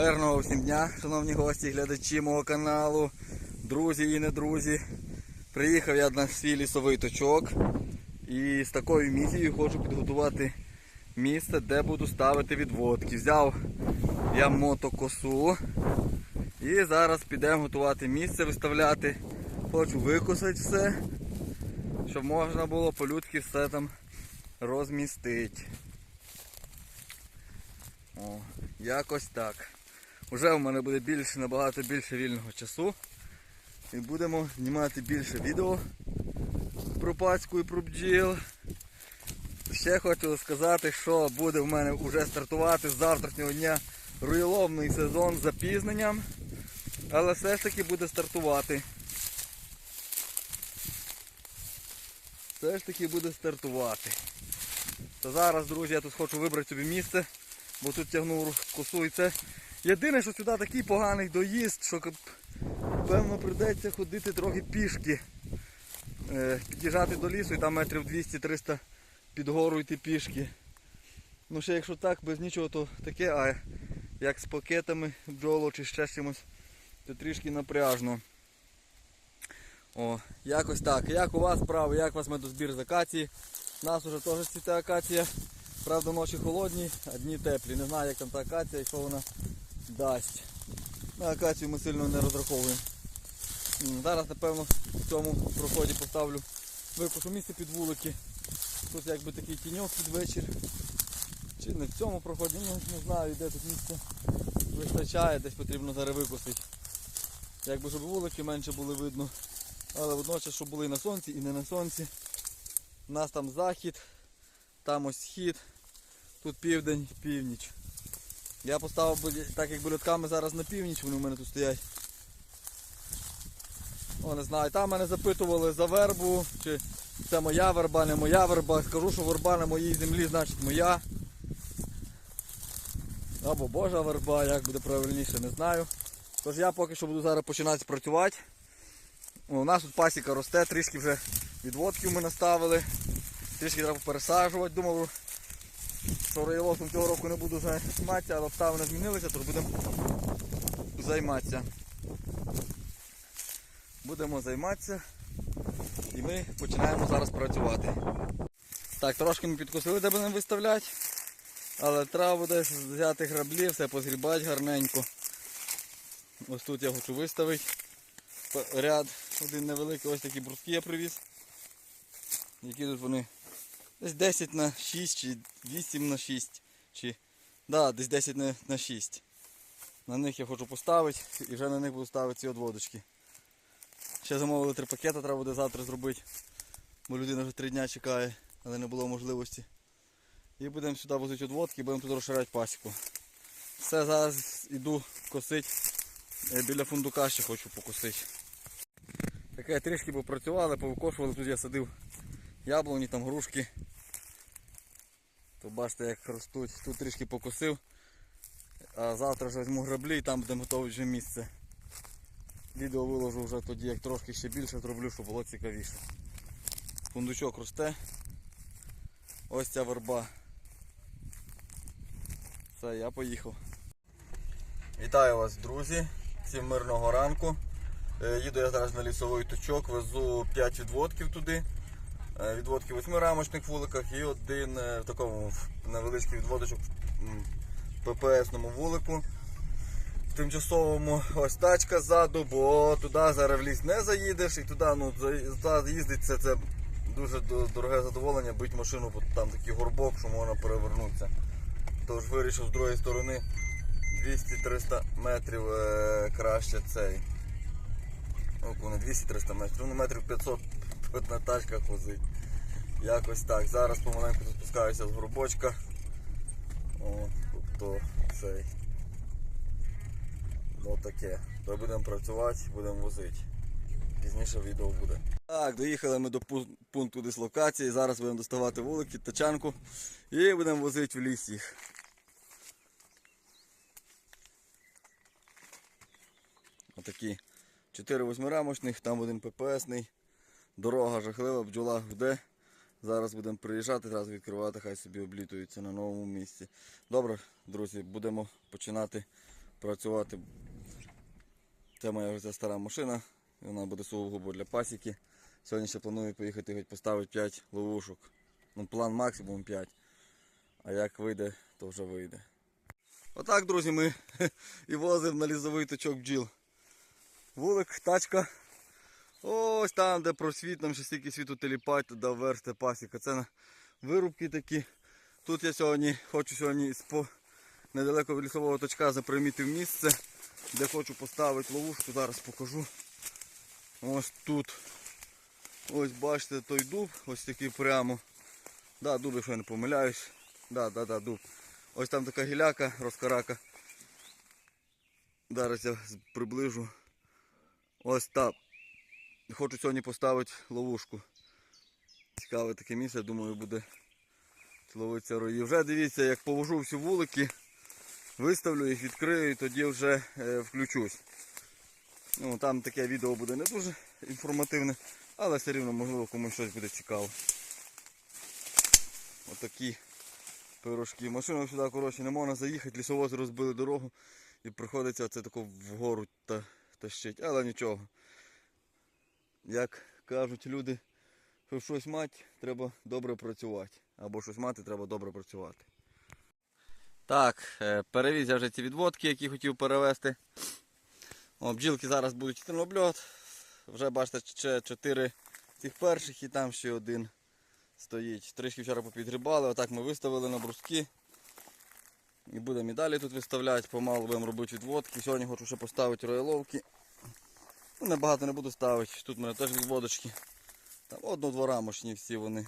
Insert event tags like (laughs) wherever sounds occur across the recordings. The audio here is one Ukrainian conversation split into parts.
Мирного всім дня, шановні гості, глядачі мого каналу, друзі і не друзі. Приїхав я на свій лісовий точок і з такою місією хочу підготувати місце, де буду ставити відводки. Взяв я мотокосу і зараз підемо готувати місце, виставляти. Хочу викосити все, щоб можна було по-людськи все там розмістити. О, якось так. Уже в мене буде більше, набагато більше вільного часу. І будемо знімати більше відео про пацьку і про бджіл. Ще хочу сказати, що буде в мене вже стартувати з завтрашнього дня руєловний сезон з запізненням. Але все ж таки буде стартувати. Все ж таки буде стартувати. То зараз, друзі, я тут хочу вибрати собі місце, бо тут тягнув косу і це. Єдине, що сюди такий поганий доїзд, що певно прийдеться ходити трохи пішки. Е, Під'їжджати до лісу і там метрів 200-300 під гору йти пішки. Ну ще якщо так, без нічого, то таке, а як з пакетами бджоло чи ще чимось, то трішки напряжно. О, якось так. Як у вас справи, як у вас медозбір з акації? У нас уже теж цвіте акація. Правда, ночі холодні, а дні теплі. Не знаю, як там та акація і що вона дасть. На акацію ми сильно не розраховуємо. Зараз, напевно, в цьому проході поставлю викошу місце під вулики. Тут якби такий тіньок під вечір. Чи не в цьому проході, ну не знаю, де тут місце вистачає, десь потрібно зараз викосити. Якби щоб вулики менше були видно. Але водночас, щоб були і на сонці, і не на сонці. У нас там захід, там ось схід, тут південь, північ. Я поставив, так як болютками зараз на північ, вони в мене тут стоять. О, не знаю, там мене запитували за вербу, чи це моя верба, не моя верба. Скажу, що верба на моїй землі, значить моя. Або Божа верба, як буде правильніше, не знаю. Тож я поки що буду зараз починати працювати. У нас тут пасіка росте, трішки вже відводків ми наставили. Трішки треба пересаджувати. Думав, що роєловством цього року не буду займатися, але обставини змінилися, тож будемо займатися. Будемо займатися і ми починаємо зараз працювати. Так, трошки ми підкосили, де будемо виставляти, але треба буде взяти граблі, все позгрібати гарненько. Ось тут я хочу виставити ряд один невеликий, ось такі бруски я привіз. Які тут вони десь 10 на 6 чи 8 на 6. Чи... Да, десь 10 на, на 6. На них я хочу поставити і вже на них буду ставити ці одводочки. Ще замовили три пакети, треба буде завтра зробити. Бо людина вже три дня чекає, але не було можливості. І будемо сюди возити одводки будемо тут розширяти пасіку. Все, зараз йду косити. Біля фундука ще хочу покосити. Таке трішки попрацювали, повикошували, тут я садив яблуні, там грушки. То бачите як ростуть. Тут трішки покосив. А завтра вже візьму граблі і там будемо готувати вже місце. Відео виложу вже тоді, як трошки ще більше зроблю, щоб було цікавіше. Фундучок росте. Ось ця верба. Все, я поїхав. Вітаю вас, друзі! Всім мирного ранку. Е, Їду я зараз на лісовий точок, везу 5 відводків туди. Е, Відводки в 8-рамочних вуликах і один е, в такому невеличкий відводочок в ППСному вулику. В тимчасовому ось тачка ззаду, бо туди зараз в ліс не заїдеш і туди ну, за- це, дуже дороге задоволення, бить машину, бо там такий горбок, що можна перевернутися. Тож вирішив з другої сторони 200-300 метрів е, краще цей. Ну, не 200-300 метрів, ну метрів 500 тут на тачках возить. Якось так. Зараз помаленьку спускаюся з горбочка. О, тобто цей. Ну таке. То будемо працювати, будемо возити. Пізніше відео буде. Так, доїхали ми до пункту дислокації. Зараз будемо доставати вулики, тачанку і будемо возити в ліс їх. Отакі 4 восьмирамочних, там один ППСний. Дорога жахлива, бджола гуде. Зараз будемо приїжджати, одразу відкривати, хай собі облітуються на новому місці. Добре, друзі, будемо починати працювати. Це моя вже стара машина, вона буде сугубо для пасіки. Сьогодні ще планую поїхати хоч поставити 5 ловушок. Ну, план максимум 5. А як вийде, то вже вийде. Отак, друзі, ми (laughs) і возимо на лізовий точок бджіл. Вулик, тачка. Ось там, де просвіт, нам ще стільки світу теліпать, туди версте пасіка. Це на вирубки такі. Тут я сьогодні хочу сьогодні з по недалеко від лісового точка запримітив місце, де хочу поставити ловушку. Зараз покажу. Ось тут. Ось бачите той дуб, ось такий прямо. Да, дуб, якщо я не помиляюсь. Да, да, да, дуб. Ось там така гіляка, розкарака. Зараз я приближу. Ось там. Хочу сьогодні поставити ловушку. Цікаве таке місце, думаю, буде ловитися рої. Вже дивіться, як повожу всі вулики, виставлю їх, відкрию і тоді вже е, включусь. Ну, там таке відео буде не дуже інформативне, але все рівно можливо комусь щось буде цікаво. Отакі пирожки. Машиною сюди коротше, не можна заїхати, лісовози розбили дорогу і приходиться це тако вгору та, тащить. Але нічого. Як кажуть люди, щоб щось мати, треба добре працювати. Або щось мати, треба добре працювати. Так, е, перевіз я вже ці відводки, які хотів перевезти. О, бджілки зараз будуть йти обльот. Вже бачите, ще 4 цих перших і там ще один стоїть. Трішки вчора попідгрібали, отак ми виставили на бруски. І будемо і далі тут виставляти, помалу будемо робити відводки. Сьогодні хочу ще поставити рояловки. Ну, небагато не буду ставити. Тут в мене теж відводочки. Там однодворамошні всі вони.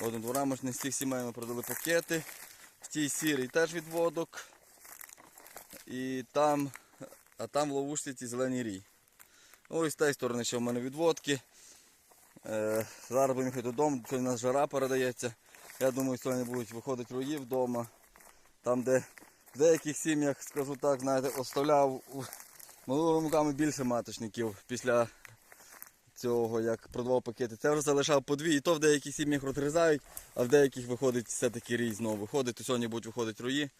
Однодворамошні з цих сімей ми продали пакети. В тій сірій теж відводок. І там, а там в ловушці ці зелені рій. Ось з тієї сторони ще в мене відводки. Е, зараз будемо їхати додому, сьогодні у нас жара передається. Я думаю, сьогодні будуть виходити рої вдома. Там, де в деяких сім'ях, скажу так, знаєте, оставляв минулими роками більше маточників після цього, як продавав пакети. Це вже залишав по дві, і то в деяких сім'ях розрізають, а в деяких виходить все-таки рій знову виходить, то сьогодні будуть виходити рої.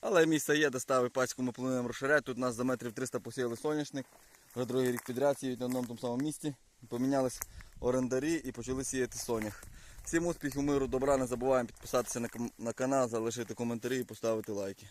Але місце є, де ставити пачку ми плануємо розширяти. Тут у нас за метрів 300 посіяли соняшник. Вже другий рік підряд сіють на одному тому самому місці. Помінялись орендарі і почали сіяти сонях. Всім успіхів, миру, добра, не забуваємо підписатися на канал, залишити коментарі і поставити лайки.